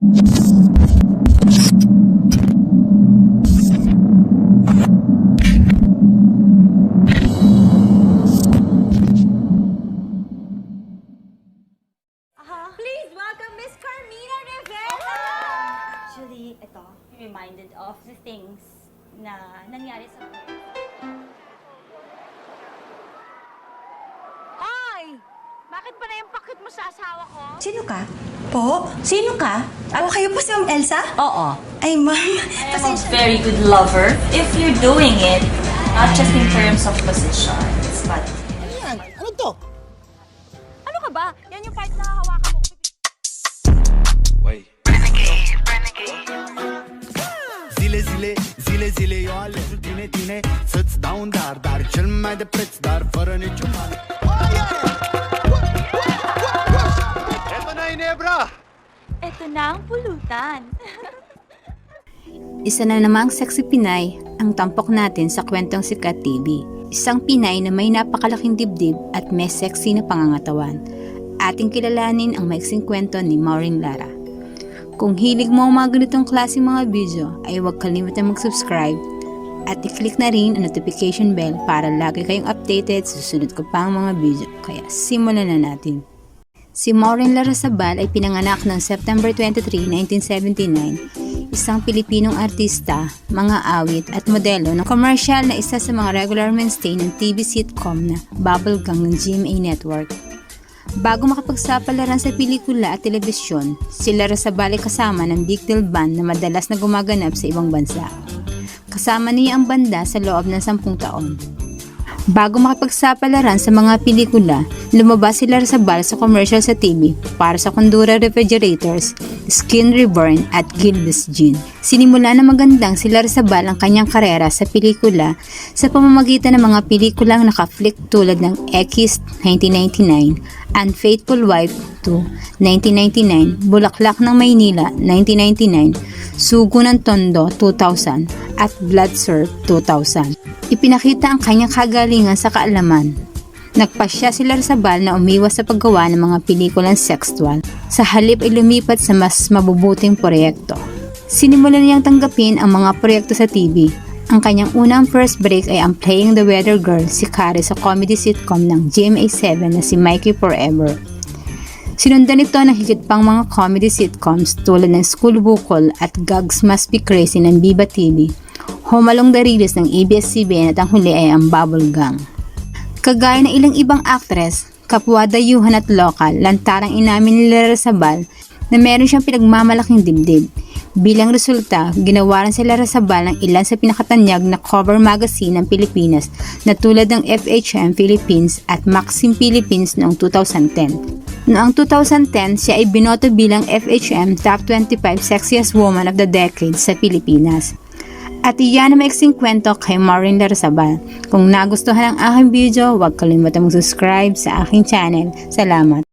Please welcome Miss Carmina Rivera! Actually, ito, reminded of the things na nangyari sa Hoy! Bakit ba na yung pakit mo sa asawa ko? Sino ka? Po? Sino ka? Ako kayo po si Ma'am Elsa? Oo. Ay, ma'am. I'm a very good lover if you're doing it, not just in terms of positions, but Yan, ano to? Ano ka ba? Yan yung part na hawakan mo. Wait. Zile zile, zile zile eu ales tine tine Să-ți dau un dar, dar cel mai de preț Dar fără niciun ban na pulutan. Isa na namang sexy Pinay ang tampok natin sa kwentong Sikat TV. Isang Pinay na may napakalaking dibdib at may sexy na pangangatawan. Ating kilalanin ang maiksing kwento ni Maureen Lara. Kung hilig mo ang mga ganitong klaseng mga video ay huwag kalimutan mag-subscribe at i-click na rin ang notification bell para lagi kayong updated sa susunod ko pang mga video. Kaya simulan na natin. Si Maureen Larrazabal ay pinanganak ng September 23, 1979 isang Pilipinong artista, mga awit at modelo ng commercial na isa sa mga regular mainstay ng TV sitcom na Bubblegum ng GMA Network. Bago makapagsapalaran sa pelikula at telebisyon, sila Razabal ay kasama ng Big Deal Band na madalas na gumaganap sa ibang bansa. Kasama niya ang banda sa loob ng sampung taon. Bago makipagsapalaran sa mga pelikula, lumabas sila sa bal sa commercial sa TV para sa Condura Refrigerators, Skin Reborn at Gilbis Gin. Sinimula na magandang sila sa bal ang kanyang karera sa pelikula sa pamamagitan ng mga pelikulang nakaflick tulad ng X 1999, Unfaithful Wife 2 1999, Bulaklak ng Maynila 1999, Sugo ng Tondo 2000 at Blood Surf 2000. Ipinakita ang kanyang kagalingan sa kaalaman. Nagpasya si Larzabal na umiwas sa paggawa ng mga pelikulang sexual. Sa halip ay lumipat sa mas mabubuting proyekto. Sinimulan niyang tanggapin ang mga proyekto sa TV. Ang kanyang unang first break ay ang Playing the Weather Girl si Carrie sa comedy sitcom ng GMA7 na si Mikey Forever. Sinundan ito ng higit pang mga comedy sitcoms tulad ng School Bukol at Gags Must Be Crazy ng Viva TV, Home Along the Release ng ABS-CBN at ang huli ay ang Bubble Gang. Kagaya ng ilang ibang actress, kapwa dayuhan at lokal, lantarang inamin nila Razabal na meron siyang pinagmamalaking dibdib. Bilang resulta, ginawaran sila Razabal ng ilan sa pinakatanyag na cover magazine ng Pilipinas na tulad ng FHM Philippines at Maxim Philippines noong 2010. Noong 2010, siya ay binoto bilang FHM Top 25 Sexiest Woman of the Decade sa Pilipinas. At iyan ang maiksing kwento kay Maureen Larzabal. Kung nagustuhan ang aking video, huwag kalimutan mag-subscribe sa aking channel. Salamat!